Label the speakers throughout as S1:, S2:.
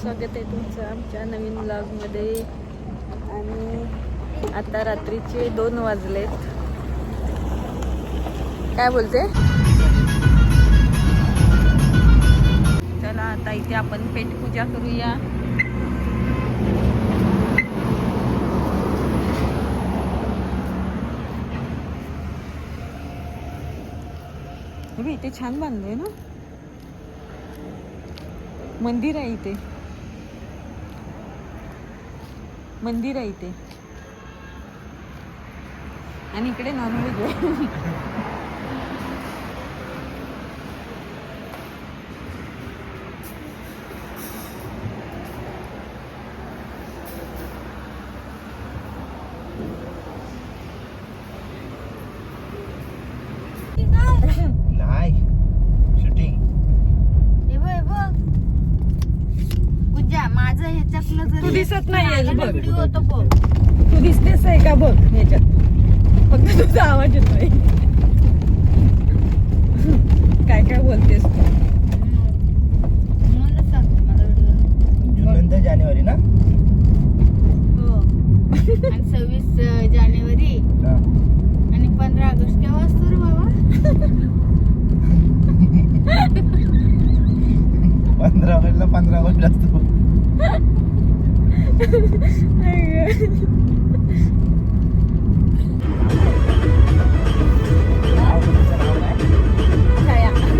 S1: स्वागत आहे तुमचं आमच्या नवीन ब्लॉगमध्ये आणि आता रात्रीचे दोन वाजलेत. काय बोलते? चला आता इथे आपण पेटपूजा करूया. इथे छान बांधलंय ना? मंदिर आहे इथे. मंदिर आहे इथे. आणि इकडे नॉनव्हेज आहे
S2: नाही शूटिंग
S3: हे बघ, हे बघ. पूजा हे चकलं जर
S1: तू दिसत नाहीयेस बघ.
S3: व्हिडिओ होतो बघ.
S1: तू दिसतेस आहे का बघ ह्याच्यात? फक्त तुझा आवाज येतोय. काय काय बोलतेस तू?
S3: म्हणूनच सांगते मला
S2: नंतर जानेवारी ना?
S3: हो. आणि सव्वीस जानेवारी.
S2: हा.
S3: आणि पंधरा ऑगस्ट केव्हा असतो रे बाबा?
S2: पंधरा ऑगस्टला पंधरा ऑगस्ट असतो.
S1: sayang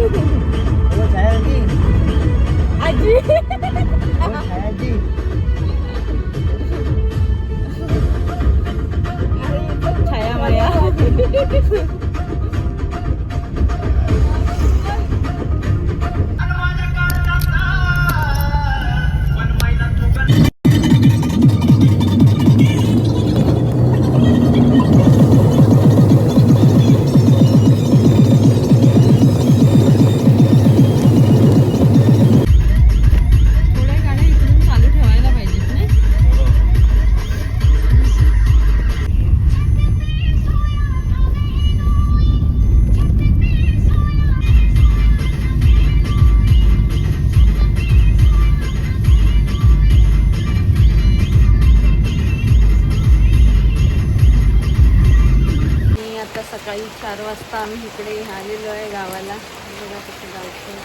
S1: oh, saya lagi. Aji. Oh, saya lagi. सकाळी चार वाजता आम्ही इकडे आलेलो आहे गावाला. बघा कसं गावचं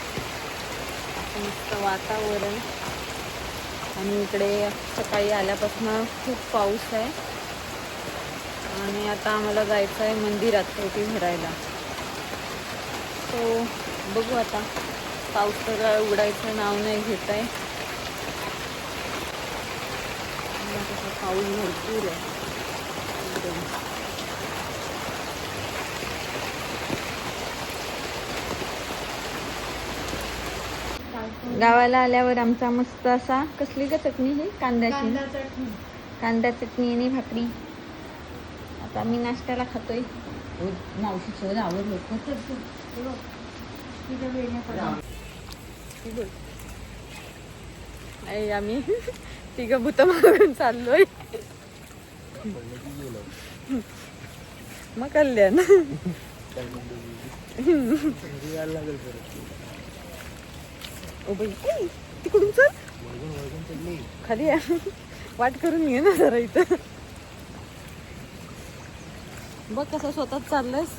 S1: असं मस्त वातावरण. आणि इकडे सकाळी आल्यापासून खूप पाऊस आहे. आणि आता आम्हाला जायचं आहे मंदिरात ओटी भरायला. सो बघू आता. पाऊस तर उघडायचं नाव नाही घेत आहे. पाऊस भरपूर आहे. गावाला आल्यावर आमचा मस्त असा कसली का चटणी ही? कांद्याची कांदा चटणी. आणि भाकरी. आता मी नाश्त्याला खातोय. मावशी सगळं आवडलं आहे आम्ही तिघं भूत मागून चाललोय. मग कल्याण. ओ बाई ए, तिकडून चल. खाली या. वाट करून घे ना जरा इथं. बघ कसं स्वतःच चाललंयस.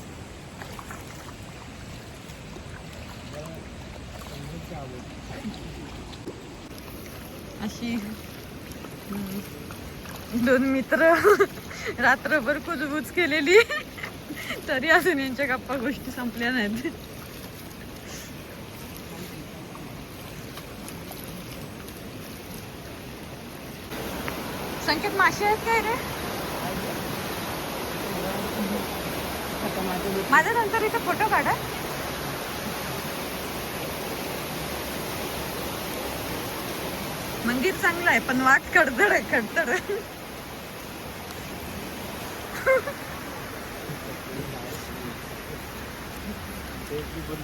S1: अशी. दोन मित्र रात्रभर कुजबूज केलेली. तरी अजून यांच्या गप्पा गोष्टी संपल्या नाहीत. संकेत मासे आहेत काय रे? माझ्या नंतर इथं फोटो काढा. मंदिर चांगलं आहे पण वाट खडतड आहे खडतड आहे.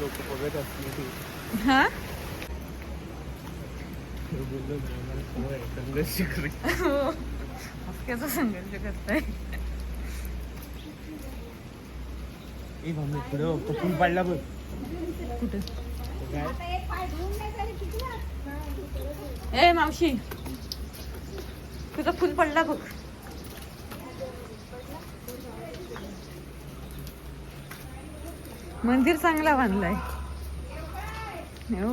S2: लोक बघत असतील
S1: हा
S2: संघर्ष
S1: हसक्याचा संघर्ष करताय
S2: ए मम्मी पुढे पकडून पाडला बघ
S1: कुठं ए मावशी तुझा फुल पडला बघ मंदिर चांगला बांधलाय हो